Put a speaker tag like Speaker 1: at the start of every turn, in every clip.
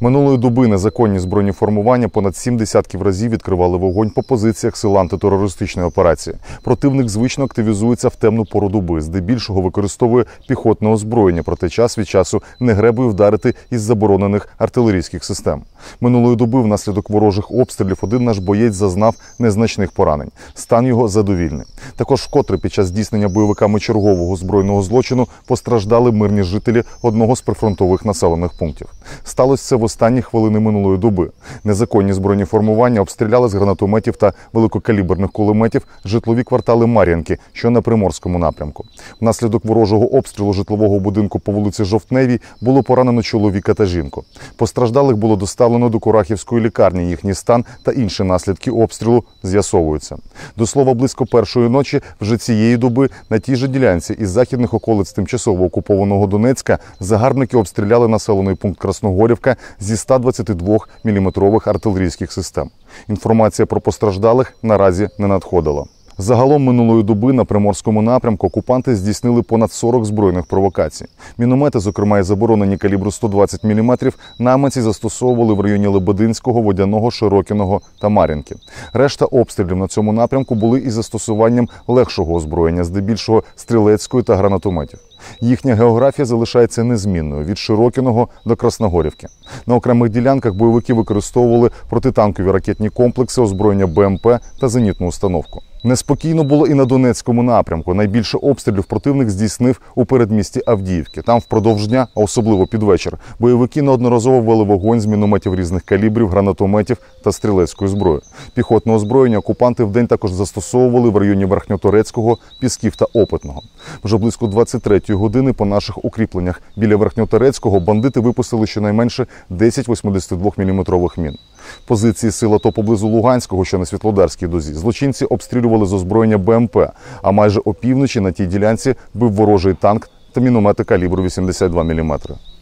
Speaker 1: Минулої доби незаконні збройні формування понад сім десятків разів відкривали вогонь по позиціях сил антитерористичної операції. Противник звично активізується в темну пору доби, здебільшого використовує піхотне озброєння, проте час від часу не гребує вдарити із заборонених артилерійських систем. Минулої доби внаслідок ворожих обстрілів один наш боєць зазнав незначних поранень. Стан його задовільний. Також вкотре під час здійснення бойовиками чергового збройного злочину постраждали мирні жителі одного з прифронтових населених пунктів. Сталося це останні хвилини минулої доби. Незаконні збройні формування обстріляли з гранатометів та великокаліберних кулеметів житлові квартали Мар'янки, що на приморському напрямку. Внаслідок ворожого обстрілу житлового будинку по вулиці Жовтневій було поранено чоловіка та жінку. Постраждалих було доставлено до Курахівської лікарні. Їхній стан та інші наслідки обстрілу з'ясовуються. До слова, близько першої ночі вже цієї доби на тій же ділянці із західних околиць тимчасово окупованого Донецька загарбники обстріляли населений пункт Красногорівка зі 122 мм артилерійських систем. Інформація про постраждалих наразі не надходила. Загалом минулої доби на приморському напрямку окупанти здійснили понад 40 збройних провокацій. Міномети, зокрема і заборонені калібру 120 мм, найманці застосовували в районі Лебединського, Водяного, Широкіного та Мар'їнки. Решта обстрілів на цьому напрямку були із застосуванням легшого озброєння, здебільшого стрілецької та гранатометів. Їхня географія залишається незмінною від Широкіного до Красногорівки. На окремих ділянках бойовики використовували протитанкові ракетні комплекси, озброєння БМП та зенітну установку. Неспокійно було і на Донецькому напрямку. Найбільше обстрілів противник здійснив у передмісті Авдіївки. Там впродовж дня, а особливо під вечір, бойовики неодноразово вели вогонь з мінометів різних калібрів, гранатометів та стрілецької зброї. Піхотне озброєння окупанти вдень також застосовували в районі Верхньоторецького, Пісків та Опитного. Вже близько 23-ї години по наших укріпленнях біля Верхньоторецького бандити випустили щонайменше 10 82-мм мін. Позиції сил АТО поблизу Луганського, що на Світлодарській дозі, злочинці обстрілювали з озброєння БМП, а майже опівночі на тій ділянці бив ворожий танк та міномети калібру 82 мм.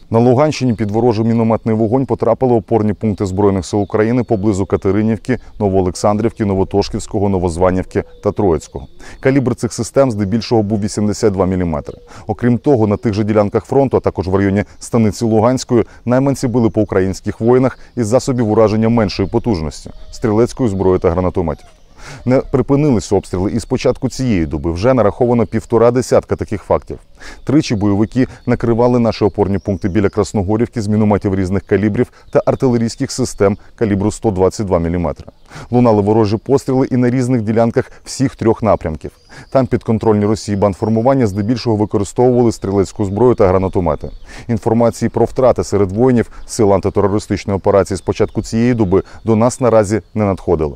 Speaker 1: На Луганщині під ворожий мінометний вогонь потрапили опорні пункти Збройних сил України поблизу Катеринівки, Новоолександрівки, Новотошківського, Новозванівки та Троїцького. Калібр цих систем здебільшого був 82 мм. Окрім того, на тих же ділянках фронту, а також в районі станиці Луганської, найманці били по українських воїнах із засобів ураження меншої потужності стрілецької зброї та гранатометів. Не припинились обстріли і з початку цієї доби вже нараховано півтора десятка таких фактів. Тричі бойовики накривали наші опорні пункти біля Красногорівки з мінометів різних калібрів та артилерійських систем калібру 122 мм. Лунали ворожі постріли і на різних ділянках всіх трьох напрямків. Там підконтрольні Росії бандформування здебільшого використовували стрілецьку зброю та гранатомети. Інформації про втрати серед воїнів сил антитерористичної операції з початку цієї доби до нас наразі не надходили.